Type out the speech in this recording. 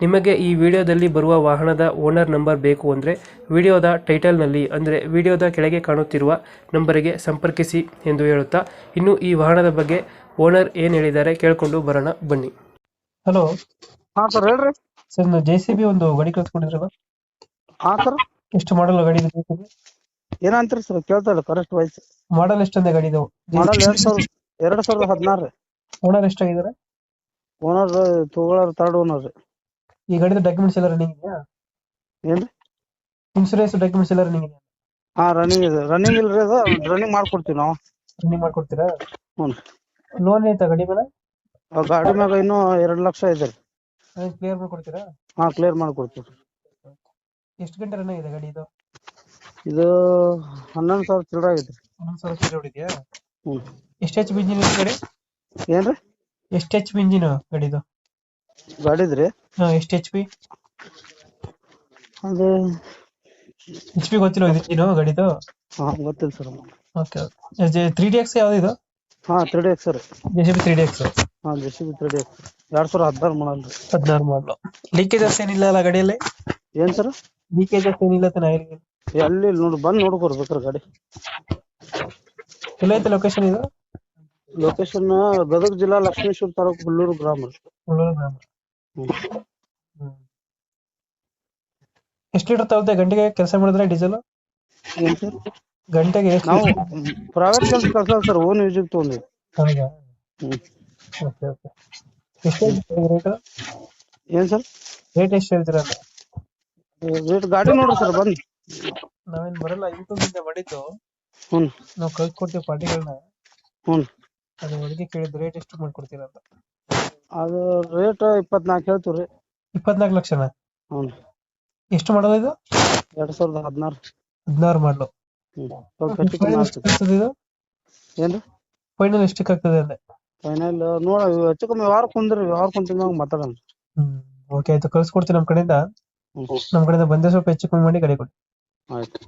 ನಿಮಗೆ ಈ ವಿಡಿಯೋದಲ್ಲಿ ಬರುವ ವಾಹನದ ಓನರ್ ನಂಬರ್ ಬೇಕು ಅಂದರೆ ವಿಡಿಯೋದ ಟೈಟಲ್ನಲ್ಲಿ ಅಂದರೆ ವಿಡಿಯೋದ ಕೆಳಗೆ ಕಾಣುತ್ತಿರುವ ನಂಬರಿಗೆ ಸಂಪರ್ಕಿಸಿ ಎಂದು ಹೇಳುತ್ತಾ ಇನ್ನು ಈ ವಾಹನದ ಬಗ್ಗೆ ಓನರ್ ಏನು ಹೇಳಿದ್ದಾರೆ ಕೇಳಿಕೊಂಡು ಬರೋಣ ಬನ್ನಿ. ಹಲೋ ಹಾ ಸರ್ ಹೇಳ್ರಿ. ಸರ್ ಜೆ ಸಿ ಬಿ ಒಂದು ಗಾಡಿ ಕಳ್ಸ್ಕೊಂಡಿದ್ರಲ್ಲ? ಹಾ ಸರ್. ಎಷ್ಟು ಮಾಡಲ್ ಗಾಡಿ ಏನಂತೀರಿ ಸರ್ ಕೇಳ್ತಾ ಇಲ್ಲ ಕರೆಕ್ಟ್ ವಾಯ್ಸ್ ಮಾಡಲ್ ಎಷ್ಟಂದೆ ಗಾಡಿ ಇದೆ ಮಾಡಲ್ ಎರಡ್ ಸಾವಿರ ಎರಡ್ ಸಾವಿರದ ಹದಿನಾರು ರೀ. ಓನರ್ ಎಷ್ಟಾಗಿದ್ದಾರೆ? ಓನರ್ ತಗೊಳ್ಳೋರು ತರ್ಡ್ ಓನರ್ ರೀ. ಈ ಗಾಡಿದ ಡಾಕ್ಯುಮೆಂಟ್ಸ್ ಎಲ್ಲ ರನ್ನಿಂಗ್ ಇದೆಯಾ? ಏನ್ರಿ? ಇನ್ಸೂರೆನ್ಸ್ ಡಾಕ್ಯುಮೆಂಟ್ಸ್ ಎಲ್ಲ ರನ್ನಿಂಗ್ ಇದೆಯಾ? ಹಾ ರನ್ನಿಂಗ್ ಇದೆ. ರನ್ನಿಂಗ್ ಇಲ್ರಿ ಅದು. ರನ್ನಿಂಗ್ ಮಾಡ್ಕೊಡ್ತೀವಿ ನಾವು. ರನ್ನಿಂಗ್ ಮಾಡ್ಕೊಡ್ತೀರಾ? ಹ್ಞೂ ಲೋನ್ ಐತಾ ಗಾಡಿ ಮೇಲೆ? ಆ ಗಾಡಿ ಮ್ಯಾಗ ಇನ್ನೂ ಎರಡ್ ಲಕ್ಷ ಇದೆ ರೀ. ಕ್ಲಿಯರ್ ಮಾಡ್ಕೊಡ್ತೀರಾ? ಹಾ ಕ್ಲಿಯರ್ ಮಾಡ್ಕೊಡ್ತೀವಿ ಎಷ್ಟು ಗಂಟೆ ರನ್ ಆಗಿದೆ ಗಾಡಿ ಇದು? ಇದು ಹನ್ನೊಂದು ಸಾವಿರ ಚಿಲ್ಲರೆ ಆಗೈತೆ ರೀ. ಒಂದೊಂದು ಸಾವಿರ ಕಿಲೋ ಹೊಡಿದ್ಯಾ? ಹ್ಞೂ ಎಷ್ಟು ಎಚ್ ಬಿ ಇಂಜಿನ್ ಇದೆ ಗಾಡಿ? ಏನ್ರಿ? ಎಷ್ಟು ಎಚ್ ಬಿ ಇಂಜಿನ್ ಗಾಡಿದು ಗಾಡಿದ್ರಿ ಹಾ ಎಷ್ಟು ಎಚ್ ಪಿ ಅಂದ್ರೆ ಎಚ್ ಪಿ ಗೊತ್ತಿಲ್ಲ ಇಂಜಿನ್ ಗಾಡಿದು? ಹಾ ಗೊತ್ತಿಲ್ಲ sir okay three D X ಯಾವ್ದು ಇದು? ಹಾ three D X sir. J C B three D X ಹಾ J C B three D X ಎರಡ್ ಸಾವಿರ ಹದಿನಾರು ಮಾಡಲ್ ರೀ. ಹದಿನಾರು ಮಾಡಲು ಲೀಕೇಜಸ್ ಏನಿಲ್ಲ ಅಲ್ಲ ಗಾಡಿಯಲ್ಲಿ? ಏನ್ ಸರ್? ಲೀಕೇಜಸ್ ಏನಿಲ್ಲ ತಾನೆ ಆಯಿಲ್ ಎಲ್ಲಿ ನೋಡಿ ಬಂದ್ ನೋಡ್ಕೋರ್ಬೇಕ್ರಿ ಗಾಡಿ. ಎಲ್ಲ ಐತೆ ಲೊಕೇಶನ್ ಇದು? ಲೊಕೇಶನ್ ಗದಗ ಜಿಲ್ಲಾ ಲಕ್ಷ್ಮೇಶ್ವರ ತಾಲೂಕು ಹುಲ್ಲೂರು ಗ್ರಾಮ ರೀ. ಗ್ರಾಮ. ಹ್ಮ್. ಎಷ್ಟು ಲೀಟರ್ ತಗೊಳುತ್ತೆ ಗಂಟೆಗೆ ಕೆಲಸ ಮಾಡಿದ್ರೆ ಡೀಸೆಲ್ ಏನ್ ಸರ್ ಗಂಟೆಗೆ ಎಷ್ಟು ನಾವು ಪ್ರೈವೇಟ್ ಕೆಲಸ ಕಳ್ಸಲ್ಲ ಸರ್ ಓನ್ ಯೂಸಿಗೆ ತೊಗೊಂಡಿವಿ. ಹ್ಮ್. Okay okay. ಎಷ್ಟು ರೇಟ್ ಏನ್ ಸರ್ ರೇಟ್ ಎಷ್ಟು ಹೇಳ್ತೀರಾ ಅಂತ? ರೇಟ್ ಗಾಡಿ ನೋಡ್ರಿ ಸರ್ ಬಂದ್ ನಾವೇನ್ ಬರಲ್ಲ ಯೂಟ್ಯೂಬ್ ಇಂದ ಮಾಡಿದ್ದು. ಹ್ಞೂ ನಾವು ಕಳ್ಸ್ಕೊಡ್ತೀವಿ ಪಾರ್ಟಿಗಳನ್ನ ಹ್ಞೂ ಅದು ಹುಡುಗಿ ಕೇಳಿದ್ ರೇಟ್ ಎಷ್ಟು ಮಾಡ್ಕೊಡ್ತೀರಾ ಅಂತ? ಅದು ರೇಟ್ ಇಪ್ಪತ್ನಾಲ್ಕು ಹೇಳ್ತೀವ್ರಿ. ರೀ ಇಪ್ಪತ್ನಾಲ್ಕು ಲಕ್ಷನ? ಹ್ಞೂ ಎಷ್ಟು ಮಾಡೋದು ಇದು? ಎರಡ್ ಸಾವಿರದ ಹದಿನಾರು. ಹದಿನಾರು ಮಾಡಲು. ಹ್ಞೂ ಸ್ವಲ್ಪ ಹೆಚ್ಚು ಕಮ್ಮಿ ಆಗ್ತದೆ. ಆಗ್ತದೆ ಇದು? ಏನ್ರಿ? ಫೈನಲ್ ಎಷ್ಟಕ್ಕೆ ಆಗ್ತದೆ ಅಂದ್ರೆ ಫೈನಲ್ ನೋಡ ಹೆಚ್ಚು ಕಮ್ಮಿ ವಾರ ಕುಂದ್ರಿ ವಾರ ಕುಂತ ಮಾತಾಡೋಣ. ಹ್ಮ್. ಓಕೆ ಆಯ್ತು. ಕಳ್ಸಿ ಕೊಡ್ತೀನಿ ನಮ್ಮ ಕಡೆಯಿಂದ ನಮ್ ನಮ್ಮ ಕಡೆಯಿಂದ ಬಂದೇ ಸ್ವಲ್ಪ ಹೆಚ್ಚು ಕಮ್ಮಿ ಮಾಡಿ ಕಡೆ ಕೊಡಿ. ಆಯ್ತು.